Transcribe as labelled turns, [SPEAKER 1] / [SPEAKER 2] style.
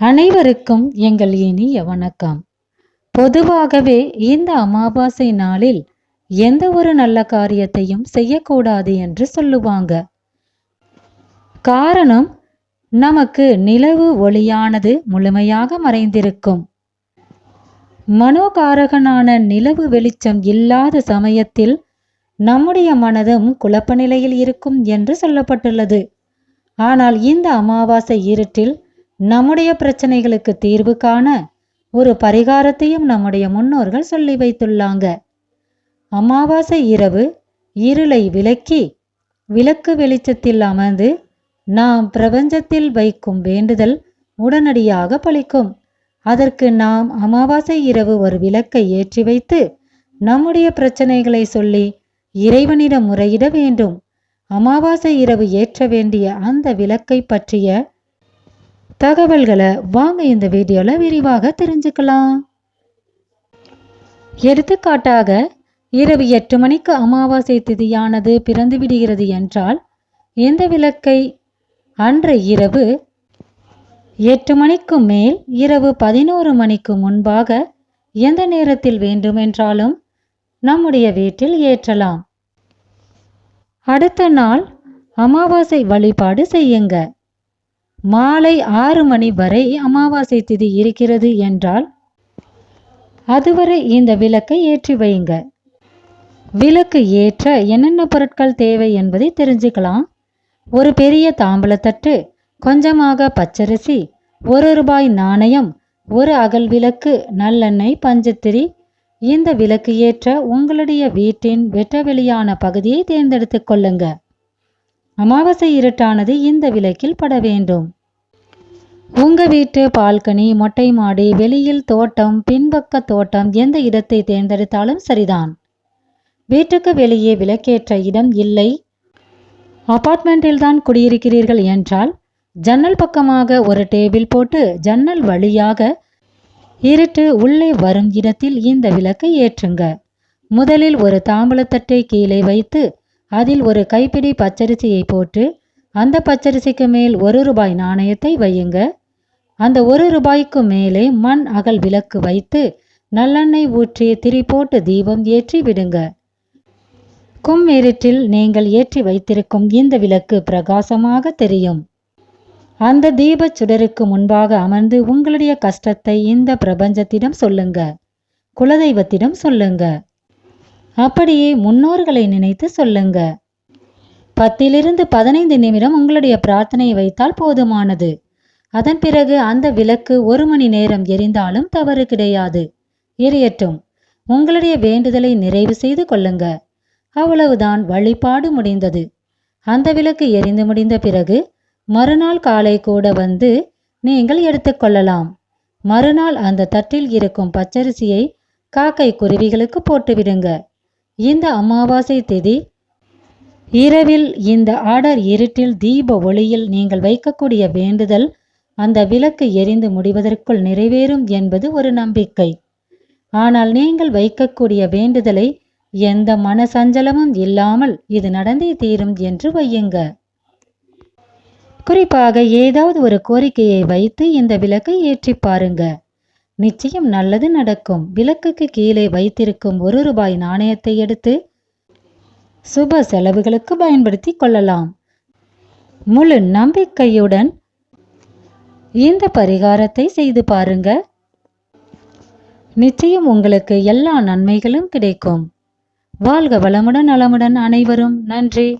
[SPEAKER 1] அனைவருக்கும் எங்கள் இனிய வணக்கம். பொதுவாகவே இந்த அமாவாசை நாளில் எந்த ஒரு நல்ல காரியத்தையும் செய்யக்கூடாது என்று சொல்லுவாங்க. காரணம் நமக்கு நிலவு ஒளியானது முழுமையாக மறைந்திருக்கும். மனோகாரகனான நிலவு வெளிச்சம் இல்லாத சமயத்தில் நம்முடைய மனதும் குழப்ப நிலையில் இருக்கும் என்று சொல்லப்பட்டுள்ளது. ஆனால் இந்த அமாவாசை இருட்டில் நம்முடைய பிரச்சனைகளுக்கு தீர்வு காண ஒரு பரிகாரத்தையும் நம்முடைய முன்னோர்கள் சொல்லி வைத்துள்ளாங்க. அமாவாசை இரவு இருளை விலக்கி விளக்கு வெளிச்சத்தில் அமர்ந்து நாம் பிரபஞ்சத்தில் வைக்கும் வேண்டுதல் உடனடியாக பலிக்கும். அதற்கு நாம் அமாவாசை இரவு ஒரு விளக்கை ஏற்றி வைத்து நம்முடைய பிரச்சனைகளை சொல்லி இறைவனிடம் முறையிட வேண்டும். அமாவாசை இரவு ஏற்ற வேண்டிய அந்த விளக்கை பற்றிய தகவல்களை வாங்க இந்த வீடியோல விரிவாக தெரிஞ்சுக்கலாம். எடுத்துக்காட்டாக இரவு எட்டு மணிக்கு அமாவாசை திதியானது பிறந்து விடுகிறது என்றால் இந்த விளக்கை அன்று இரவு எட்டு மணிக்கு மேல் இரவு பதினோரு மணிக்கு முன்பாக எந்த நேரத்தில் வேண்டுமென்றாலும் நம்முடைய வீட்டில் ஏற்றலாம். அடுத்த நாள் அமாவாசை வழிபாடு செய்யுங்க. மாலை ஆறு மணி வரை அமாவாசை திதி இருக்கிறது என்றால் அதுவரை இந்த விளக்கை ஏற்றி வையுங்க. விளக்கு ஏற்ற என்னென்ன பொருட்கள் தேவை என்பதை தெரிஞ்சுக்கலாம். ஒரு பெரிய தாம்பலத்தட்டு கொஞ்சமாக பச்சரிசி ஒரு ரூபாய் நாணயம் ஒரு அகல் விளக்கு நல்லெண்ணெய் பஞ்சத்திரி. இந்த விளக்கு ஏற்ற உங்களுடைய வீட்டின் வெட்டவெளியான பகுதியை தேர்ந்தெடுத்து கொள்ளுங்க. அமாவாசை இருட்டானது இந்த விளக்கில் பட வேண்டும். உங்க வீட்டு பால்கனி மொட்டை மாடி வெளியில் தோட்டம் பின்பக்க தோட்டம் எந்த இடத்தை தேர்ந்தெடுத்தாலும் சரிதான். வீட்டுக்கு வெளியே விளக்கேற்ற இடம் இல்லை. அபார்ட்மெண்ட்டில் தான் குடியிருக்கிறீர்கள் என்றால் ஜன்னல் பக்கமாக ஒரு டேபிள் போட்டு ஜன்னல் வழியாக இருட்டு உள்ளே வரும் இடத்தில் இந்த விளக்கை ஏற்றுங்க. முதலில் ஒரு தாம்பலத்தட்டை கீழே வைத்து அதில் ஒரு கைப்பிடி பச்சரிசியை போட்டு அந்த பச்சரிசிக்கு மேல் ஒரு ரூபாய் நாணயத்தை வையுங்க. அந்த ஒரு ரூபாய்க்கு மேலே மண் அகல் விளக்கு வைத்து நல்லெண்ணெய் ஊற்றி திரி போட்டு தீபம் ஏற்றி விடுங்க. கும் இருட்டில் நீங்கள் ஏற்றி வைத்திருக்கும் இந்த விளக்கு பிரகாசமாக தெரியும். அந்த தீபச் சுடருக்கு முன்பாக அமர்ந்து உங்களுடைய கஷ்டத்தை இந்த பிரபஞ்சத்திடம் சொல்லுங்க. குலதெய்வத்திடம் சொல்லுங்க. அப்படியே முன்னோர்களை நினைத்து சொல்லுங்க. பத்திலிருந்து பதினைந்து நிமிடம் உங்களுடைய பிரார்த்தனையை வைத்தால் போதுமானது. அதன் பிறகு அந்த விளக்கு ஒரு மணி நேரம் எரிந்தாலும் தவறு கிடையாது. எரியட்டும். உங்களுடைய வேண்டுதலை நிறைவு செய்து கொள்ளுங்க. அவ்வளவுதான் வழிபாடு முடிந்தது. அந்த விளக்கு எரிந்து முடிந்த பிறகு மறுநாள் காலை கூட வந்து நீங்கள் எடுத்துக்கொள்ளலாம் மறுநாள் அந்த தட்டில் இருக்கும் பச்சரிசியை காக்கை குருவிகளுக்கு போட்டுவிடுங்க. இந்த அமாவாசை திதி இரவில் இந்த ஆடர் இருட்டில் தீப ஒளியில் நீங்கள் வைக்கக்கூடிய வேண்டுதல் அந்த விளக்கு எரிந்து முடிவதற்குள் நிறைவேறும் என்பது ஒரு நம்பிக்கை. ஆனால் நீங்கள் வைக்கக்கூடிய வேண்டுதலை எந்த மன சஞ்சலமும் இல்லாமல் இது நடந்தே தீரும் என்று வையுங்க. குறிப்பாக ஏதாவது ஒரு கோரிக்கையை வைத்து இந்த விளக்கை ஏற்றி பாருங்க. நிச்சயம் நல்லது நடக்கும். விளக்குக்கு கீழே வைத்திருக்கும் ஒரு ரூபாய் நாணயத்தை எடுத்து சுப செலவுகளுக்கு பயன்படுத்தி கொள்ளலாம். முழு நம்பிக்கையுடன் இந்த பரிகாரத்தை செய்து பாருங்க. நிச்சயம் உங்களுக்கு எல்லா நன்மைகளும் கிடைக்கும். வாழ்க வளமுடன் நலமுடன் அனைவரும். நன்றி.